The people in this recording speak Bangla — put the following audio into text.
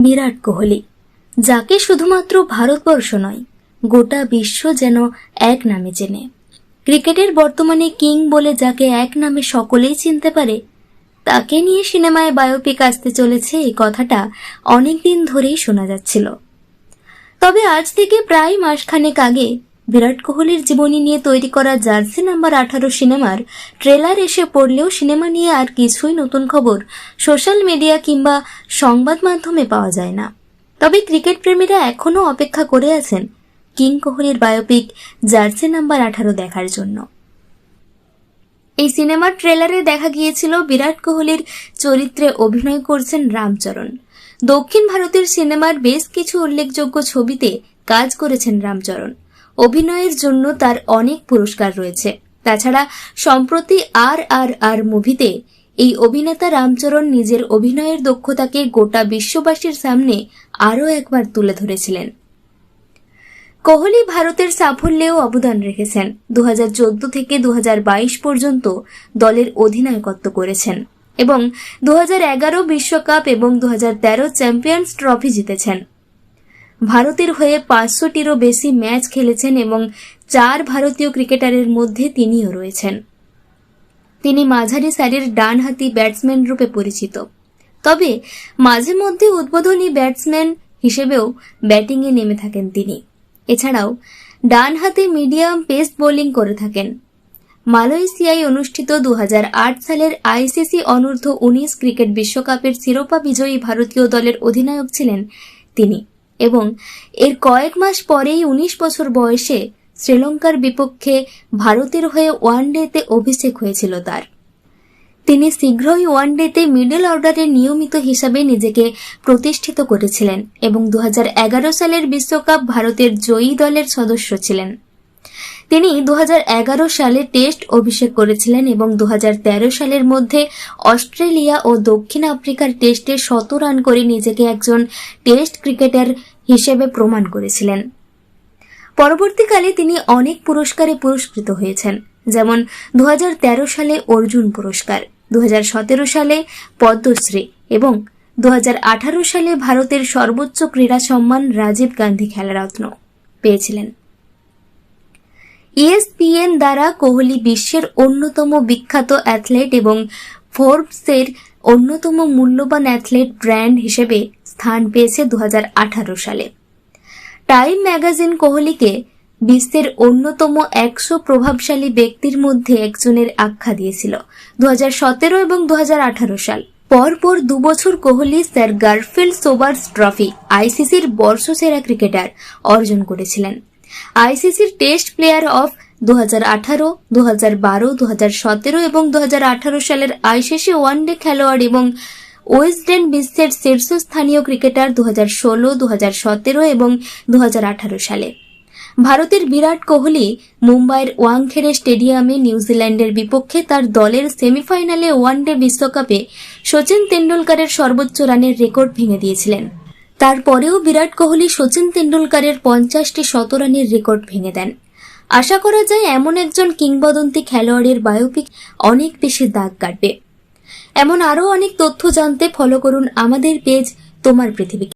বিরাট কোহলি, যাকে শুধুমাত্র ভারতবর্ষ নয়, গোটা বিশ্ব যেন এক নামে চেনে। ক্রিকেটের বর্তমানে কিং বলে যাকে এক নামে সকলেই চিনতে পারে, তাকে নিয়ে সিনেমায় বায়োপিক আসতে চলেছে এই কথাটা অনেকদিন ধরেই শোনা যাচ্ছিল। তবে আজ থেকে প্রায় মাসখানেক আগে বিরাট কোহলির জীবনী নিয়ে তৈরি করা জার্সি নাম্বার আঠারো সিনেমার ট্রেলার এসে পড়লেও সিনেমা নিয়ে আর কিছুই নতুন খবর সোশ্যাল মিডিয়া কিংবা সংবাদ মাধ্যমে পাওয়া যায় না। তবে ক্রিকেট প্রেমীরা এখনও অপেক্ষা করে আছেন কিং কোহলির বায়োপিক জার্সি নাম্বার আঠারো দেখার জন্য। এই সিনেমার ট্রেলারে দেখা গিয়েছিল বিরাট কোহলির চরিত্রে অভিনয় করছেন রামচরণ। দক্ষিণ ভারতের সিনেমার বেশ কিছু উল্লেখযোগ্য ছবিতে কাজ করেছেন রামচরণ। অভিনয়ের জন্য তার অনেক পুরস্কার রয়েছে। তাছাড়া সম্প্রতি আর আর আর মুভিতে এই অভিনেতা রামচরণ নিজের অভিনয়ের দক্ষতাকে গোটা বিশ্ববাসীর সামনে আরও একবার তুলে ধরেছিলেন। কোহলি ভারতের সাফল্যেও অবদান রেখেছেন। দু হাজার চোদ্দ থেকে দু হাজার বাইশ পর্যন্ত দলের অধিনায়কত্ব করেছেন এবং দু বিশ্বকাপ এবং দু হাজার তেরো চ্যাম্পিয়ন্স ট্রফি জিতেছেন। ভারতের হয়ে পাঁচশোটিরও বেশি ম্যাচ খেলেছেন এবং চার ভারতীয় ক্রিকেটারের মধ্যে তিনিও রয়েছেন। তিনি মাঝারি সারির ডানহাতি ব্যাটসম্যান রূপে পরিচিত। তবে মাঝে মধ্যে উদ্বোধনী ব্যাটসম্যান হিসেবেও ব্যাটিংয়ে নেমে থাকেন তিনি। এছাড়াও ডানহাতে মিডিয়াম পেস বোলিং করে থাকেন। মালয়েশিয়ায় অনুষ্ঠিত দু হাজার আট সালের আইসিসি অনূর্ধ্ব উনিশ ক্রিকেট বিশ্বকাপের শিরোপা বিজয়ী ভারতীয় দলের অধিনায়ক ছিলেন তিনি। এবং এর কয়েক মাস পরেই উনিশ বছর বয়সে শ্রীলঙ্কার বিপক্ষে ভারতের হয়ে ওয়ানডেতে অভিষেক হয়েছিল তার। তিনি শীঘ্রই ওয়ানডেতে মিডল অর্ডারের নিয়মিত হিসাবে নিজেকে প্রতিষ্ঠিত করেছিলেন এবং দু হাজার এগারো সালের বিশ্বকাপ ভারতের জয়ী দলের সদস্য ছিলেন। তিনি দু হাজার এগারো সালে টেস্ট অভিষেক করেছিলেন এবং দু হাজার তেরো সালের মধ্যে অস্ট্রেলিয়া ও দক্ষিণ আফ্রিকার টেস্টে শত রান করে নিজেকে একজন টেস্ট ক্রিকেটার হিসেবে প্রমাণ করেছিলেন। পরবর্তীকালে তিনি অনেক পুরস্কারে পুরস্কৃত হয়েছেন, যেমন দু হাজার তেরো সালে অর্জুন পুরস্কার দু হাজার সতেরো সালে পদ্মশ্রী এবং দু হাজার আঠারো সালে ভারতের সর্বোচ্চ ক্রীড়া সম্মান রাজীব গান্ধী খেলারত্ন পেয়েছিলেন। ইএসপিএন দ্বারা কোহলি বিশ্বের অন্যতম বিখ্যাত অ্যাথলেট এবং ফোর্বসের অন্যতম মূল্যবান অ্যাথলেট ব্র্যান্ড হিসেবে স্থান পেয়েছে দু হাজার আঠারো সালে। টাইম ম্যাগাজিন কোহলিকে বিশ্বের অন্যতম একশো প্রভাবশালী ব্যক্তির মধ্যে একজনের আখ্যা দিয়েছিল দু হাজার সতেরো এবং দু হাজার আঠারো সাল। পরপর দুবছর Kohli sir Garfield Sobers trophy আইসিসির বর্ষসেরা ক্রিকেটার, অর্জন করেছিলেন। আইসিসির টেস্ট প্লেয়ার অফ দু হাজার আঠারো দু হাজার বারো দু হাজার সতেরো এবং দু হাজার আঠারো সালের আইসিসি ওয়ানডে খেলোয়াড় এবং ওয়েস্টার্ন বিশ্বের শীর্ষস্থানীয় ক্রিকেটার দু হাজার ষোলো দু হাজার সতেরো এবং দু হাজার আঠারো সালে। ভারতের বিরাট কোহলি মুম্বাইয়ের ওয়াংখেড়ে স্টেডিয়ামে নিউজিল্যান্ডের বিপক্ষে তার দলের সেমিফাইনালে ওয়ানডে বিশ্বকাপে সচিন তেন্ডুলকারের সর্বোচ্চ রানের রেকর্ড ভেঙে দিয়েছিলেন। তারপরেও বিরাট কোহলি, সচিন তেন্ডুলকারের পঞ্চাশটি শতরানের রেকর্ড ভেঙে দেন। আশা করা যায় এমন একজন কিংবদন্তি খেলোয়াড়ের বায়োপিক অনেক বেশি দাগ কাটবে। এমন আরও অনেক তথ্য জানতে ফলো করুন আমাদের পেজ তোমার পৃথিবী